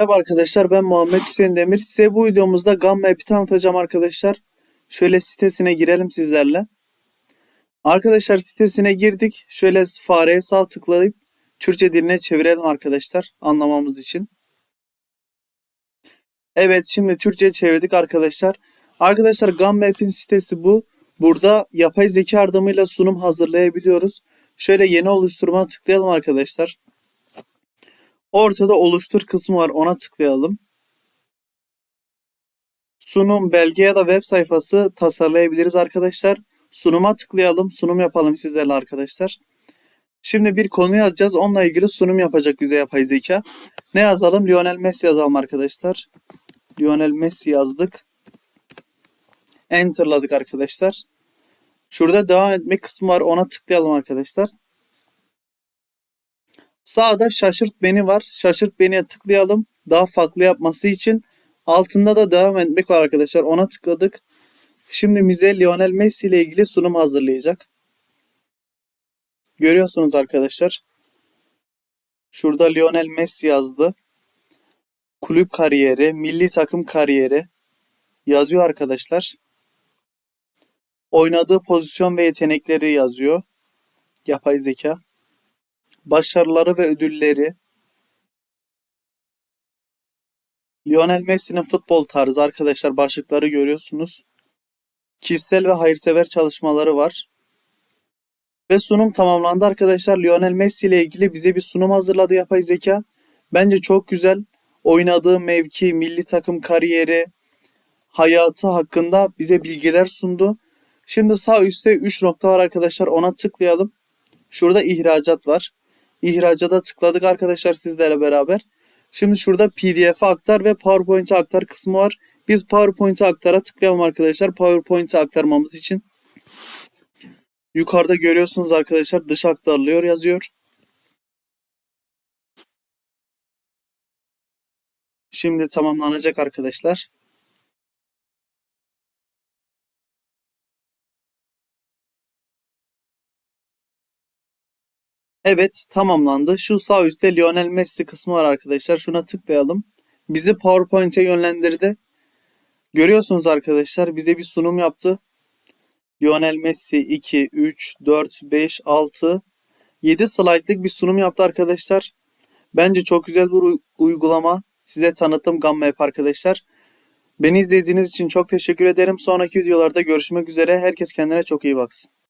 Merhaba arkadaşlar ben Muhammed Hüseyin Demir. Size bu videomuzda Gamma App'i tanıtacağım arkadaşlar. Şöyle sitesine girelim sizlerle. Arkadaşlar sitesine girdik. Şöyle fareye sağ tıklayıp Türkçe diline çevirelim arkadaşlar anlamamız için. Evet şimdi Türkçe çevirdik arkadaşlar. Arkadaşlar Gamma App'in sitesi bu. Burada yapay zeka yardımıyla sunum hazırlayabiliyoruz. Şöyle yeni oluşturma tıklayalım arkadaşlar. Ortada oluştur kısmı var ona tıklayalım. Sunum, belge ya da web sayfası tasarlayabiliriz arkadaşlar. Sunuma tıklayalım. Sunum yapalım sizlerle arkadaşlar. Şimdi bir konu yazacağız. Onunla ilgili sunum yapacak bize yapay zeka. Ne yazalım? Lionel Messi yazalım arkadaşlar. Lionel Messi yazdık. Enter'ladık arkadaşlar. Şurada devam etme kısmı var. Ona tıklayalım arkadaşlar. Sağda şaşırt beni var. Şaşırt beni tıklayalım. Daha farklı yapması için. Altında da devam etmek var arkadaşlar. Ona tıkladık. Şimdi bize Lionel Messi ile ilgili sunum hazırlayacak. Görüyorsunuz arkadaşlar. Şurada Lionel Messi yazdı. Kulüp kariyeri, milli takım kariyeri yazıyor arkadaşlar. Oynadığı pozisyon ve yetenekleri yazıyor. Yapay zeka başarıları ve ödülleri, Lionel Messi'nin futbol tarzı arkadaşlar başlıkları görüyorsunuz. Kişisel ve hayırsever çalışmaları var. Ve sunum tamamlandı arkadaşlar. Lionel Messi ile ilgili bize bir sunum hazırladı yapay zeka. Bence çok güzel. Oynadığı mevki, milli takım kariyeri, hayatı hakkında bize bilgiler sundu. Şimdi sağ üstte 3 nokta var arkadaşlar. Ona tıklayalım. Şurada ihracat var. İhracata tıkladık arkadaşlar sizlere beraber. Şimdi şurada PDF'e aktar ve PowerPoint'e aktar kısmı var. Biz PowerPoint'e aktara tıklayalım arkadaşlar. PowerPoint'e aktarmamız için. Yukarıda görüyorsunuz arkadaşlar dış aktarılıyor yazıyor. Şimdi tamamlanacak arkadaşlar. Evet tamamlandı. Şu sağ üstte Lionel Messi kısmı var arkadaşlar. Şuna tıklayalım. Bizi PowerPoint'e yönlendirdi. Görüyorsunuz arkadaşlar bize bir sunum yaptı. Lionel Messi 2, 3, 4, 5, 6, 7 slaytlık bir sunum yaptı arkadaşlar. Bence çok güzel bir uygulama. Size tanıttım Gamma App arkadaşlar. Beni izlediğiniz için çok teşekkür ederim. Sonraki videolarda görüşmek üzere. Herkes kendine çok iyi baksın.